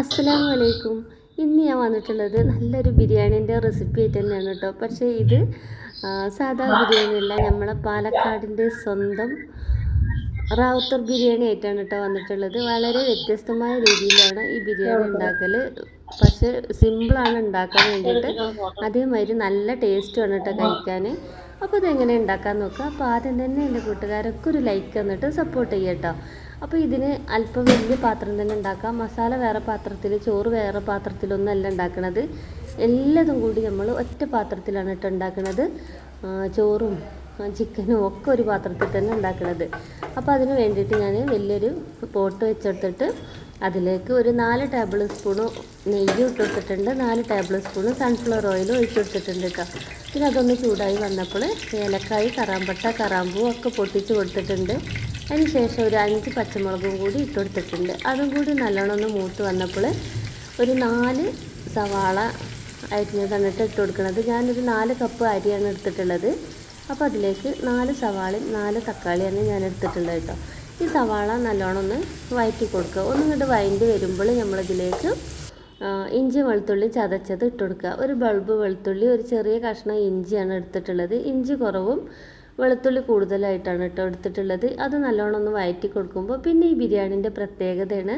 അസ്സലാമു അലൈക്കും ഇന്ന് ഞാൻ വന്നിട്ടുള്ളത് നല്ലൊരു ബിരിയാണീന്റെ റെസിപ്പി ആയിട്ട് തന്നെയാണ് കേട്ടോ. പക്ഷേ ഇത് സാധാ ബിരിയാണി അല്ല നമ്മളെ പാലക്കാടിന്റെ സ്വന്തം റാവുത്തർ ബിരിയാണി ആയിട്ടാണ് കേട്ടോ വന്നിട്ടുള്ളത്. വളരെ വ്യത്യസ്തമായ രീതിയിലാണ് ഈ ബിരിയാണി ഉണ്ടാക്കൽ പക്ഷേ സിമ്പിളാണ് ഉണ്ടാക്കാൻ വേണ്ടിയിട്ട്. അതേമാതിരി നല്ല ടേസ്റ്റുമാണ് കേട്ടോ കഴിക്കാൻ അപ്പോൾ ഇതെങ്ങനെ ഉണ്ടാക്കാൻ നോക്കുക. അപ്പോൾ ആദ്യം തന്നെ എന്റെ കൂട്ടുകാരൊക്കെ ഒരു ലൈക്ക് തന്നിട്ട് സപ്പോർട്ട് ചെയ്യട്ടോ അപ്പോൾ ഇതിന് അല്പം വലിയ പാത്രം തന്നെ ഉണ്ടാക്കാം. മസാല വേറെ പാത്രത്തിൽ ചോറ് വേറെ പാത്രത്തിലൊന്നും അല്ല ഉണ്ടാക്കണത്. എല്ലാതും കൂടി നമ്മൾ ഒറ്റ പാത്രത്തിലാണ് കേട്ടോ ഉണ്ടാക്കുന്നത് ചോറും ചിക്കനും ഒക്കെ ഒരു പാത്രത്തിൽ തന്നെ ഉണ്ടാക്കുന്നത് അപ്പോൾ അതിന് വേണ്ടിയിട്ട് ഞാൻ വലിയൊരു പോട്ട് വെച്ചെടുത്തിട്ട് അതിലേക്ക് ഒരു നാല് ടേബിൾ സ്പൂണ് നെയ്യ് ഇട്ട് കൊടുത്തിട്ടുണ്ട്. നാല് ടേബിൾ സ്പൂണ് സൺഫ്ലവർ ഓയിൽ ഒഴിച്ചു കൊടുത്തിട്ടുണ്ട് കേട്ടോ പിന്നെ അതൊന്ന് ചൂടായി വന്നപ്പോൾ ഏലക്കായി കറാമ്പട്ട കറാമ്പൂ ഒക്കെ പൊട്ടിച്ച് കൊടുത്തിട്ടുണ്ട്. അതിന് ശേഷം ഒരു അഞ്ച് പച്ചമുളകും കൂടി ഇട്ടുകൊടുത്തിട്ടുണ്ട് അതും കൂടി നല്ലോണം ഒന്ന് മൂത്ത് വന്നപ്പോൾ ഒരു നാല് സവാള അരിഞ്ഞതാണ് ഇട്ട് ഇട്ട് കൊടുക്കുന്നത് ഞാനൊരു നാല് കപ്പ് അരിയാണ് എടുത്തിട്ടുള്ളത്. അപ്പോൾ അതിലേക്ക് നാല് സവാളയും നാല് തക്കാളിയാണ് ഞാൻ എടുത്തിട്ടുള്ളത് കേട്ടോ. ഈ സവാള നല്ലോണം ഒന്ന് വഴറ്റി കൊടുക്കുക. ഒന്നും ഇങ്ങോട്ട് വഴണ്ടി വരുമ്പോൾ നമ്മളിതിലേക്ക് ഇഞ്ചി വെളുത്തുള്ളി ചതച്ചത് ഇട്ട് കൊടുക്കുക ഒരു ബൾബ് വെളുത്തുള്ളി ഒരു ചെറിയ കഷ്ണം ഇഞ്ചിയാണ് എടുത്തിട്ടുള്ളത്. ഇഞ്ചി കുറവും വെളുത്തുള്ളി കൂടുതലായിട്ടാണ് കേട്ടോ എടുത്തിട്ടുള്ളത്. അത് നല്ലോണം ഒന്ന് വയറ്റി കൊടുക്കുമ്പോൾ പിന്നെ ഈ ബിരിയാണീന്റെ പ്രത്യേകതയാണ്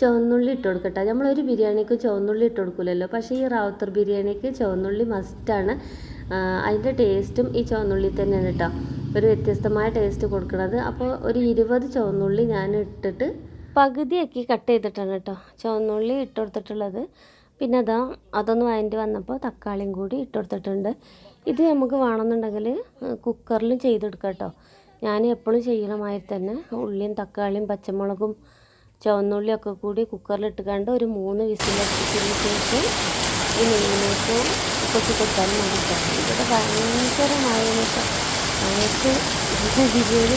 ചുവന്നുള്ളി ഇട്ട് കൊടുക്കട്ടെ നമ്മളൊരു ബിരിയാണിക്ക് ചുവന്നുള്ളി ഇട്ട് കൊടുക്കില്ലല്ലോ പക്ഷേ ഈ റാവുത്തർ ബിരിയാണിക്ക് ചുവന്നുള്ളി മസ്റ്റാണ് അതിന്റെ ടേസ്റ്റും ഈ ചുവന്നുള്ളി തന്നെയാണ് കേട്ടോ. ഒരു വ്യത്യസ്തമായ ടേസ്റ്റ് കൊടുക്കുന്നത്. അപ്പോൾ ഒരു ഇരുപത് ചുവന്നുള്ളി ഞാൻ ഇട്ടിട്ട് പകുതിയാക്കി കട്ട് ചെയ്തിട്ടാണ് കേട്ടോ ചുവന്നുള്ളി ഇട്ട് കൊടുത്തിട്ടുള്ളത്. പിന്നെ അതാ അതൊന്ന് വഴണ്ടി വന്നപ്പോൾ തക്കാളിയും കൂടി ഇട്ട് കൊടുത്തിട്ടുണ്ട് ഇത് നമുക്ക് വേണമെന്നുണ്ടെങ്കിൽ കുക്കറിലും ചെയ്തെടുക്കാം കേട്ടോ ഞാൻ എപ്പോഴും ചെയ്യണമായി തന്നെ ഉള്ളിയും തക്കാളിയും പച്ചമുളകും ചുവന്നുള്ളിയൊക്കെ കൂടി കുക്കറിൽ കണ്ട് ഒരു മൂന്ന് വിസിലടിച്ചതിന് ശേഷം ഈ നെയ്യിലേക്ക് കൊച്ചു കൊടുത്താൽ മതി ഇവിടെ ഭയങ്കരമായ നമുക്ക് ബിരിയാണി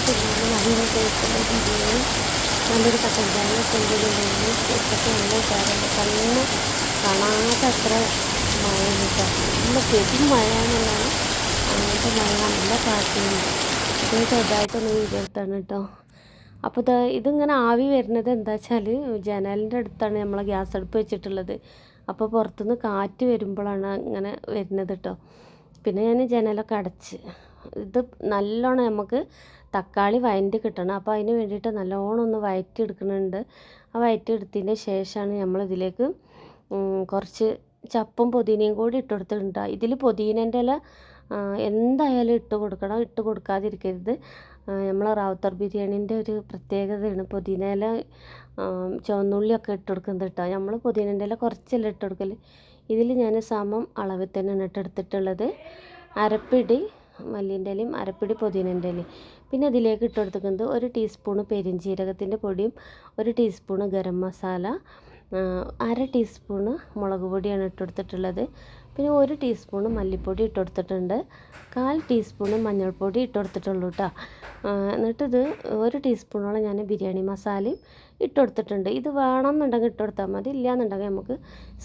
നല്ല ടേസ്റ്റുള്ള ബിരിയാണി. നല്ലൊരു കട്ടൻ ചായ കൊണ്ടുവരുന്നുണ്ടെങ്കിൽ ഇപ്പോഴത്തെ നല്ല കാര്യങ്ങൾ കണ്ണ് കാണാത്ത അത്ര മഴ കേട്ടോ നല്ല പെരും മഴ എന്നുള്ളതാണ് അങ്ങനത്തെ മഴ നല്ല കാറ്റുണ്ട്. ഇത് ചെറുതായിട്ടൊന്ന് വീടെടുത്താണ് കേട്ടോ. അപ്പോൾ ഇത് ഇതിങ്ങനെ ആവി വരുന്നത് എന്താ വെച്ചാൽ ജനലിന്റെ അടുത്താണ് നമ്മൾ ഗ്യാസ് അടുപ്പ് വെച്ചിട്ടുള്ളത്. അപ്പോൾ പുറത്തുനിന്ന് കാറ്റ് വരുമ്പോഴാണ് ഇങ്ങനെ വരുന്നത് കേട്ടോ. പിന്നെ ഞാൻ ജനലൊക്കെ അടച്ച്. ഇത് നല്ലോണം നമുക്ക് തക്കാളി വയന്റ് കിട്ടണം. അപ്പോൾ അതിന് വേണ്ടിയിട്ട് നല്ലോണം ഒന്ന് വയറ്റി എടുക്കുന്നുണ്ട് ആ വയറ്റി എടുത്തതിന്റെ ശേഷമാണ് നമ്മളിതിലേക്ക് കുറച്ച് ചപ്പും പുതിനയും കൂടി ഇട്ട് കൊടുത്തിട്ടുണ്ട് ഇതിൽ പുതിനേന്റെ ഇല എന്തായാലും ഇട്ട് കൊടുക്കണം. ഇട്ട് കൊടുക്കാതിരിക്കരുത്. നമ്മൾ റാവുത്തർ ബിരിയാണീന്റെ ഒരു പ്രത്യേകതയാണ് പുതിന ഇല ചുവന്നുള്ളിയൊക്കെ ഇട്ട് കൊടുക്കുന്നത് കേട്ടോ. നമ്മൾ പുതിനേന്റെ ഇല കുറച്ചല്ല ഇട്ട് കൊടുക്കൽ ഇതിൽ ഞാൻ സമം അളവിൽ തന്നെയാണ് ഇട്ടെടുത്തിട്ടുള്ളത് അരപ്പിടി മല്ലിന്റെ ഇലയും അരപ്പിടി പുതിനന്റെ ഇലയും. പിന്നെ അതിലേക്ക് ഇട്ട് കൊടുത്തിരിക്കുന്നത് ഒരു ടീസ്പൂണ് പെരിഞ്ജീരകത്തിന്റെ പൊടിയും ഒരു ടീസ്പൂണ് ഗരം മസാല അര ടീസ്പൂണ് മുളക് പൊടിയാണ് ഇട്ട് കൊടുത്തിട്ടുള്ളത് പിന്നെ ഒരു ടീസ്പൂണ് മല്ലിപ്പൊടി ഇട്ട് കൊടുത്തിട്ടുണ്ട് കാൽ ടീസ്പൂണ് മഞ്ഞൾപ്പൊടി ഇട്ട് കൊടുത്തിട്ടുള്ളൂ കേട്ടോ എന്നിട്ടിത് ഒരു ടീസ്പൂണോളം ഞാൻ ബിരിയാണി മസാലയും ഇട്ട് കൊടുത്തിട്ടുണ്ട് ഇത് വേണമെന്നുണ്ടെങ്കിൽ ഇട്ട് കൊടുത്താൽ മതി. ഇല്ലയെന്നുണ്ടെങ്കിൽ നമുക്ക്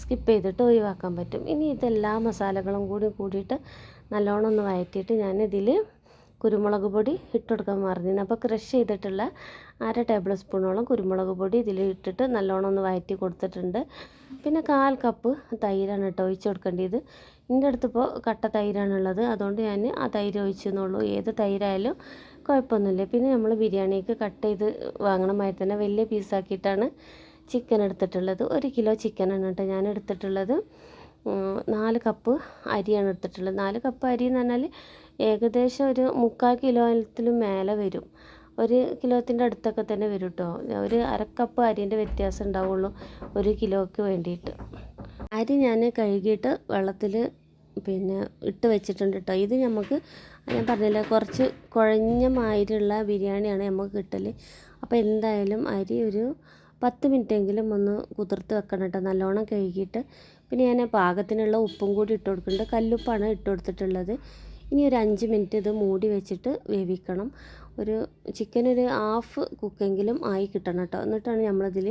സ്കിപ്പ് ചെയ്തിട്ട് ഒഴിവാക്കാൻ പറ്റും. ഇനി ഇതെല്ലാ മസാലകളും കൂടി കൂടിയിട്ട് നല്ലോണം ഒന്ന് വഴറ്റിയിട്ട് ഞാനിതിൽ കുരുമുളക് പൊടി ഇട്ടുകൊടുക്കാൻ മറന്നിരുന്നു അപ്പോൾ ക്രഷ് ചെയ്തിട്ടുള്ള അര ടേബിൾ സ്പൂണോളം കുരുമുളക് പൊടി ഇതിൽ ഇട്ടിട്ട് നല്ലോണം ഒന്ന് വയറ്റി കൊടുത്തിട്ടുണ്ട്. പിന്നെ കാൽ കപ്പ് തൈരാണ് കേട്ടോ ഒഴിച്ച് കൊടുക്കേണ്ടത്. എന്റെ അടുത്തിപ്പോൾ കട്ട തൈരാണുള്ളത്. അതുകൊണ്ട് ഞാൻ ആ തൈര് ഒഴിച്ചെന്നുള്ളൂ. ഏത് തൈരായാലും കുഴപ്പമൊന്നുമില്ല പിന്നെ നമ്മൾ ബിരിയാണിക്ക് കട്ട് ചെയ്ത് വാങ്ങണമായി തന്നെ വലിയ പീസാക്കിയിട്ടാണ് ചിക്കൻ എടുത്തിട്ടുള്ളത്. ഒരു കിലോ ചിക്കനാണ് കേട്ടോ ഞാൻ എടുത്തിട്ടുള്ളത് നാല് കപ്പ് അരിയാണ് എടുത്തിട്ടുള്ളത്. നാല് കപ്പ് അരി എന്ന് പറഞ്ഞാൽ ഏകദേശം ഒരു മുക്കാൽ കിലോത്തിലും മേലെ വരും. ഒരു കിലോത്തിന്റെ അടുത്തൊക്കെ തന്നെ വരും കേട്ടോ ഒരു അരക്കപ്പ് അരിന്റെ വ്യത്യാസം ഉണ്ടാവുള്ളൂ ഒരു കിലോയ്ക്ക് വേണ്ടിയിട്ട്. അരി ഞാൻ കഴുകിയിട്ട് വെള്ളത്തിൽ പിന്നെ ഇട്ട് വെച്ചിട്ടുണ്ട് കേട്ടോ ഇത് നമുക്ക് ഞാൻ പറഞ്ഞില്ല കുറച്ച് കുഴഞ്ഞ മാതിരിയുള്ള ബിരിയാണിയാണ് നമുക്ക് കിട്ടൽ അപ്പോൾ എന്തായാലും അരി ഒരു പത്ത് മിനിറ്റെങ്കിലും ഒന്ന് കുതിർത്ത് വെക്കണം കേട്ടോ നല്ലോണം കഴുകിയിട്ട് പിന്നെ ഞാൻ പാകത്തിനുള്ള ഉപ്പും കൂടി ഇട്ട് കൊടുക്കുന്നുണ്ട്. കല്ലുപ്പാണ് ഇട്ട് കൊടുത്തിട്ടുള്ളത്. ഇനി ഒരു അഞ്ച് മിനിറ്റ് ഇത് മൂടി വെച്ചിട്ട് വേവിക്കണം. ഒരു ചിക്കൻ ഒരു ഹാഫ് കുക്കെങ്കിലും ആയി കിട്ടണം കേട്ടോ. എന്നിട്ടാണ് നമ്മളിതിൽ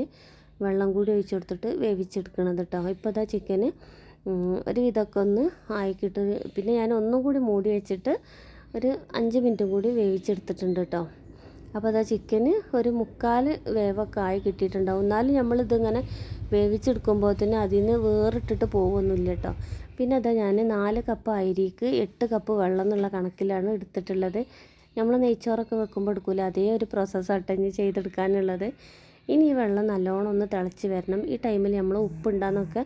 വെള്ളം കൂടി ഒഴിച്ച് കൊടുത്തിട്ട് വേവിച്ചെടുക്കണത് കേട്ടോ. ഇപ്പോൾ ഇതാ ചിക്കന് ഒരു വിധമൊക്കെ ഒന്ന് ആയിക്കിട്ട് പിന്നെ ഞാൻ ഒന്നും കൂടി മൂടി വെച്ചിട്ട് ഒരു അഞ്ച് മിനിറ്റും കൂടി വേവിച്ചെടുത്തിട്ടുണ്ട് കേട്ടോ. അപ്പോൾ അതാ ചിക്കന് ഒരു മുക്കാൽ വേവൊക്കെ ആയി കിട്ടിയിട്ടുണ്ടാവും. എന്നാലും നമ്മളിതിങ്ങനെ തന്നെ അതിൽ നിന്ന് വേറിട്ടിട്ട് പോകുമൊന്നുമില്ല കേട്ടോ പിന്നെ അതാ ഞാൻ നാല് കപ്പ് അരിക്ക് എട്ട് കപ്പ് വെള്ളം എന്നുള്ള കണക്കിലാണ് എടുത്തിട്ടുള്ളത്. നമ്മൾ നെയ്ച്ചോറൊക്കെ വെക്കുമ്പോൾ എടുക്കില്ല അതേ ഒരു പ്രോസസ്സ് അട്ടഞ്ഞ് ചെയ്തെടുക്കാനുള്ളത്. ഇനി ഈ വെള്ളം നല്ലോണം ഒന്ന് തിളച്ച് വരണം. ഈ ടൈമിൽ നമ്മൾ ഉപ്പുണ്ടാന്നൊക്കെ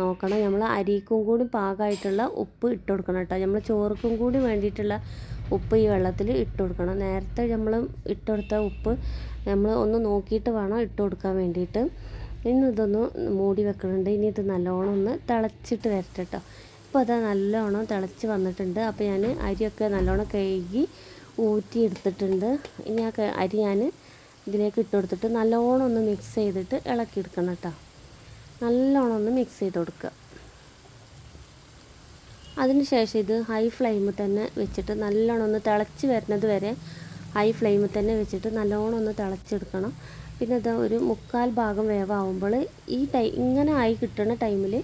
നോക്കണം. നമ്മൾ അരിക്കും കൂടി പാകമായിട്ടുള്ള ഉപ്പ് ഇട്ട് കൊടുക്കണം കേട്ടോ. നമ്മൾ ചോറുക്കും കൂടി വേണ്ടിയിട്ടുള്ള ഉപ്പ് ഈ വെള്ളത്തിൽ ഇട്ട് കൊടുക്കണം. നേരത്തെ നമ്മൾ ഇട്ട് കൊടുത്ത ഉപ്പ് നമ്മൾ ഒന്ന് നോക്കിയിട്ട് വേണം ഇട്ട് കൊടുക്കാൻ വേണ്ടിയിട്ട്. ഇനി ഇതൊന്ന് മൂടി വെക്കുന്നുണ്ട് ഇനി ഇത് നല്ലോണം ഒന്ന് തിളച്ചിട്ട് വരട്ടെ ഇപ്പോൾ അത് നല്ലോണം തിളച്ച് വന്നിട്ടുണ്ട്. അപ്പോൾ ഞാൻ അരിയൊക്കെ നല്ലോണം കഴുകി ഊറ്റി എടുത്തിട്ടുണ്ട്. ഇനി ആ അരി ഞാൻ ഇതിലേക്ക് ഇട്ട് കൊടുത്തിട്ട് നല്ലോണം ഒന്ന് മിക്സ് ചെയ്തിട്ട് ഇളക്കി എടുക്കണം കേട്ടോ. നല്ലോണം ഒന്ന് മിക്സ് ചെയ്ത് കൊടുക്കുക. അതിനുശേഷം ഇത് ഹൈ ഫ്ലെയിമിൽ തന്നെ വെച്ചിട്ട് നല്ലോണം ഒന്ന് തിളച്ച് വരുന്നത് വരെ ഹൈ ഫ്ലെയിമിൽ തന്നെ വെച്ചിട്ട് നല്ലോണം ഒന്ന് തിളച്ചെടുക്കണം. പിന്നെ അത് ഒരു മുക്കാൽ ഭാഗം വേവാകുമ്പോൾ ഈ ടൈ ഇങ്ങനെ ആയി കിട്ടുന്ന ടൈമിൽ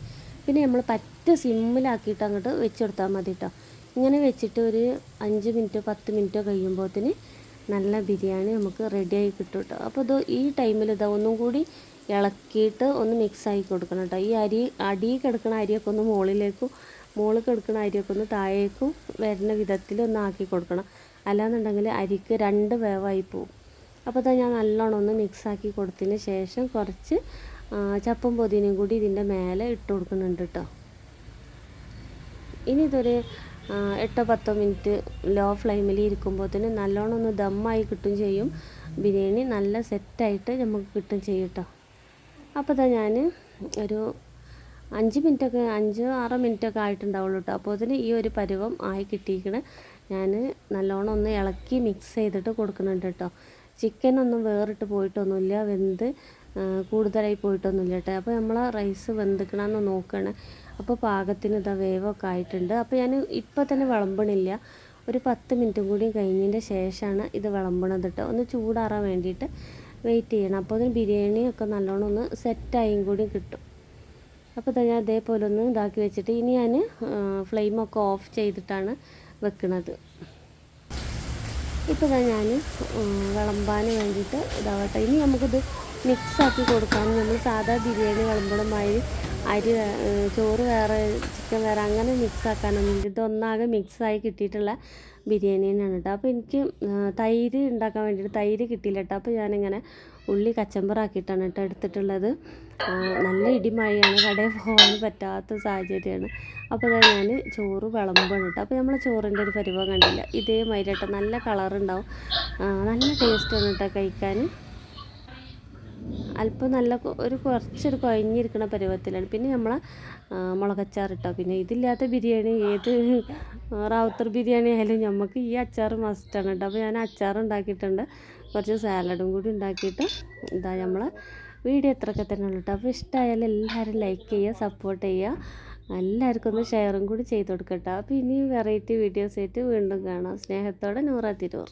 പിന്നെ നമ്മൾ പറ്റ സിമ്മിലാക്കിയിട്ട് അങ്ങോട്ട് വെച്ചെടുത്താൽ മതി കേട്ടോ ഇങ്ങനെ വെച്ചിട്ട് ഒരു അഞ്ച് മിനിറ്റോ പത്ത് മിനിറ്റോ കഴിയുമ്പോഴത്തേന് നല്ല ബിരിയാണി നമുക്ക് റെഡിയായി കിട്ടും കേട്ടോ അപ്പോൾ ഇത് ഈ ടൈമിൽ ഇതാ ഒന്നും കൂടി ഇളക്കിയിട്ട് ഒന്ന് മിക്സ് ആക്കി കൊടുക്കണം കേട്ടോ ഈ അരി അടി കിടക്കുന്ന അരിയൊക്കെ ഒന്ന് മുകളിലേക്കും മുകളിൽ കിടക്കുന്ന അരിയൊക്കെ ഒന്ന് താഴേക്കും വരുന്ന വിധത്തിൽ ഒന്ന് ആക്കി കൊടുക്കണം. അല്ലാന്നുണ്ടെങ്കിൽ അരിക്ക് രണ്ട് വേവായി പോവും. അപ്പോൾ തന്നെ ഞാൻ നല്ലോണം ഒന്ന് മിക്സാക്കി കൊടുത്തതിന് ശേഷം കുറച്ച് ചപ്പും പൊതിനയും കൂടി ഇതിന്റെ മേലെ ഇട്ട് കൊടുക്കുന്നുണ്ട് കേട്ടോ ഇനി ഇതൊരു എട്ടോ പത്തോ മിനിറ്റ് ലോ ഫ്ലെയിമിൽ ഇരിക്കുമ്പോൾ തന്നെ നല്ലോണം ഒന്ന് ദമ്മായി കിട്ടും ചെയ്യും. ബിരിയാണി നല്ല സെറ്റായിട്ട് നമുക്ക് കിട്ടും ചെയ്യും കേട്ടോ അപ്പോൾ തന്നെ ഞാൻ ഒരു അഞ്ച് മിനിറ്റൊക്കെ അഞ്ച് ആറ് മിനിറ്റൊക്കെ ആയിട്ടുണ്ടാവുള്ളൂ കേട്ടോ അപ്പോൾ അതിന് ഈ ഒരു പരുവം ആയി കിട്ടിയിരിക്കണ. ഞാൻ നല്ലോണം ഒന്ന് ഇളക്കി മിക്സ് ചെയ്തിട്ട് കൊടുക്കുന്നുണ്ട് കേട്ടോ ചിക്കനൊന്നും വേറിട്ട് പോയിട്ടൊന്നുമില്ല വെന്ത് കൂടുതലായി പോയിട്ടൊന്നുമില്ല കേട്ടോ അപ്പോൾ നമ്മൾ റൈസ് വെന്തിക്കണമെന്ന് നോക്കണം. അപ്പോൾ പാകത്തിന് ഇതാ വേവൊക്കെ ആയിട്ടുണ്ട്. അപ്പോൾ ഞാൻ ഇപ്പോൾ തന്നെ വിളമ്പണില്ല. ഒരു പത്ത് മിനിറ്റും കൂടി കഴിഞ്ഞതിന്റെ ശേഷമാണ് ഇത് വിളമ്പണത് കേട്ടോ ഒന്ന് ചൂടാറാൻ വേണ്ടിയിട്ട് വെയിറ്റ് ചെയ്യണം. അപ്പോൾ അതിന് ബിരിയാണിയൊക്കെ നല്ലോണം ഒന്ന് സെറ്റായും കൂടി കിട്ടും. അപ്പോൾ ഞാൻ അതേപോലെ ഒന്ന് ഇതാക്കി വെച്ചിട്ട് ഇനി ഞാൻ ഫ്ലെയിമൊക്കെ ഓഫ് ചെയ്തിട്ടാണ് വെക്കുന്നത് ഇപ്പോൾ ഇതാ ഞാൻ വിളമ്പാൻ വേണ്ടിയിട്ട് ഇതാവട്ടെ. ഇനി നമുക്കിത് മിക്സാക്കി കൊടുക്കാം നമ്മൾ സാധാ ബിരിയാണി വിളമ്പണമായി അരി ചോറ് വേറെ ചിക്കൻ വേറെ അങ്ങനെ മിക്സ് ആക്കാനൊന്നുമില്ല ഇതൊന്നാകെ മിക്സായി കിട്ടിയിട്ടുള്ള ബിരിയാണി തന്നെയാണ് കേട്ടോ അപ്പോൾ എനിക്ക് തൈര് ഉണ്ടാക്കാൻ വേണ്ടിയിട്ട് തൈര് കിട്ടിയില്ല കേട്ടോ അപ്പോൾ ഞാനിങ്ങനെ ഉള്ളി കച്ചമ്പറാക്കിയിട്ടാണ് കേട്ടോ എടുത്തിട്ടുള്ളത്. നല്ല ഇടിമഴയാണ്. കടയിൽ പോകാൻ പറ്റാത്ത സാഹചര്യമാണ്. അപ്പോൾ അതായത് ഞാൻ ചോറ് വിളമ്പാണ് കേട്ടോ അപ്പോൾ നമ്മൾ ചോറിന്റെ ഒരു പരിഭവം കണ്ടില്ല. ഇതേ കേട്ടോ നല്ല കളറുണ്ടാവും. നല്ല ടേസ്റ്റാണ് കേട്ടോ കഴിക്കാൻ. അല്പം നല്ല ഒരു കുറച്ചൊരു കുഴഞ്ഞിരിക്കുന്ന പരുവത്തിലാണ്. പിന്നെ നമ്മൾ മുളകച്ചാർ ഇട്ടോ പിന്നെ ഇതില്ലാത്ത ബിരിയാണി ഏത് റാവുത്തർ ബിരിയാണി ആയാലും നമുക്ക് ഈ അച്ചാർ മസ്റ്റാണ് കേട്ടോ അപ്പോൾ ഞാൻ അച്ചാർ ഉണ്ടാക്കിയിട്ടുണ്ട്. കുറച്ച് സാലഡും കൂടി ഉണ്ടാക്കിയിട്ട് ഇതാ നമ്മൾ വീഡിയോ എത്രയൊക്കെ തന്നെ ഉള്ളൂ കേട്ടോ അപ്പോൾ ഇഷ്ടമായാലും എല്ലാവരും ലൈക്ക് ചെയ്യുക സപ്പോർട്ട് ചെയ്യുക. എല്ലാവർക്കും ഒന്ന് ഷെയറും കൂടി ചെയ്ത് കൊടുക്കട്ടോ അപ്പോൾ ഇനിയും വെറൈറ്റി വീഡിയോസ് ആയിട്ട് വീണ്ടും കാണാം. സ്നേഹത്തോടെ നൂറ തിരൂർ